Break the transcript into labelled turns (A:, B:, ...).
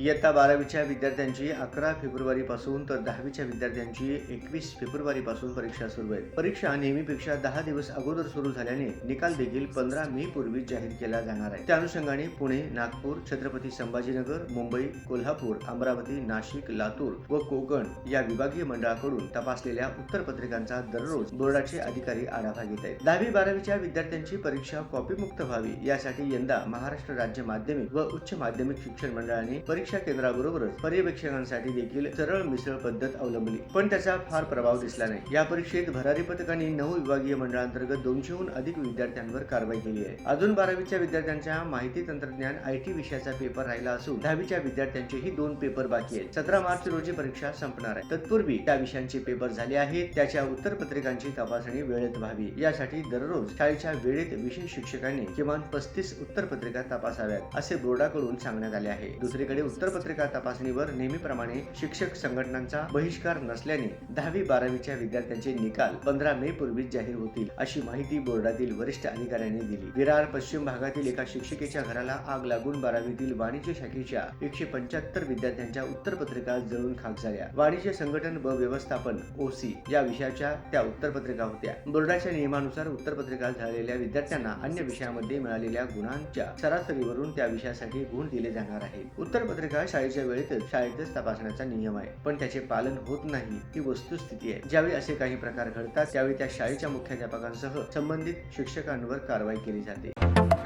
A: इयत्ता बारावीच्या विद्यार्थ्यांची अकरा फेब्रुवारीपासून तर दहावीच्या विद्यार्थ्यांची एकवीस फेब्रुवारीपासून परीक्षा सुरू आहे परीक्षा नेहमीपेक्षा दहा दिवस अगोदर सुरू झाल्याने निकाल देखील पंधरा मे पूर्वी जाहीर केला जाणार आहे. त्या अनुषंगाने पुणे नागपूर छत्रपती संभाजीनगर मुंबई कोल्हापूर अमरावती नाशिक लातूर व कोकण या विभागीय मंडळाकडून तपासलेल्या उत्तरपत्रिकांचा दररोज बोर्डाचे अधिकारी आढावा घेत आहेत. दहावी बारावीच्या विद्यार्थ्यांची परीक्षा कॉपीमुक्त व्हावी यासाठी यंदा महाराष्ट्र राज्य माध्यमिक व उच्च माध्यमिक शिक्षण मंडळाने परीक्षा केंद्राबरोबरच पर्यवेक्षकांसाठी देखील सरळ मिसळ पद्धत अवलंबली. पण त्याचा फार प्रभाव दिसला नाही. या परीक्षेत भरारी पथकाने नऊ विभागीय मंडळांतर्गत दोनशेहून अधिक विद्यार्थ्यांवर कारवाई केली आहे. अजून बारावीच्या विद्यार्थ्यांच्या माहिती तंत्रज्ञान आय टी विषयाचा पेपर राहिला असून दहावीच्या विद्यार्थ्यांचेही दोन पेपर बाकी आहेत. सतरा मार्च रोजी परीक्षा संपणार आहे. तत्पूर्वी त्या विषयांचे पेपर झाले आहेत. त्याच्या उत्तरपत्रिकांची तपासणी वेळेत व्हावी. यासाठी दररोज शाळेच्या वेळेत विषय शिक्षकांनी किमान पस्तीस उत्तरपत्रिका तपासाव्यात असे बोर्डाकडून सांगण्यात आले आहे. दुसरीकडे उत्तरपत्रिका तपासणीवर नेहमीप्रमाणे शिक्षक संघटनांचा बहिष्कार नसल्याने दहावी बारावीच्या विद्यार्थ्यांचे निकाल पंधरा मे पूर्वीच जाहीर होतील अशी माहिती बोर्डातील वरिष्ठ अधिकाऱ्यांनी दिली. विरार पश्चिम भागातील एका शिक्षिकेच्या घराला आग लागून बारावीतील वाणिज्य शाखेच्या एकशे पंच्याहत्तर विद्यार्थ्यांच्या उत्तरपत्रिका जळून खाक झाल्या. वाणिज्य संघटन व व्यवस्थापन ओसी या विषयाच्या त्या उत्तरपत्रिका होत्या. बोर्डाच्या नियमानुसार उत्तरपत्रिका झालेल्या विद्यार्थ्यांना अन्य विषयामध्ये मिळालेल्या गुणांच्या सरासरीवरून त्या विषयासाठी गुण दिले जाणार आहेत. उत्तरपत्रिका शाळेच्या वेळेतच शाळेतच तपासण्याचा नियम आहे. पण त्याचे पालन होत नाही ही वस्तुस्थिती आहे. ज्यावेळी असे काही प्रकार घडतात त्यावेळी त्या शाळेच्या मुख्याध्यापकांसह संबंधित शिक्षकांवर कारवाई केली जाते.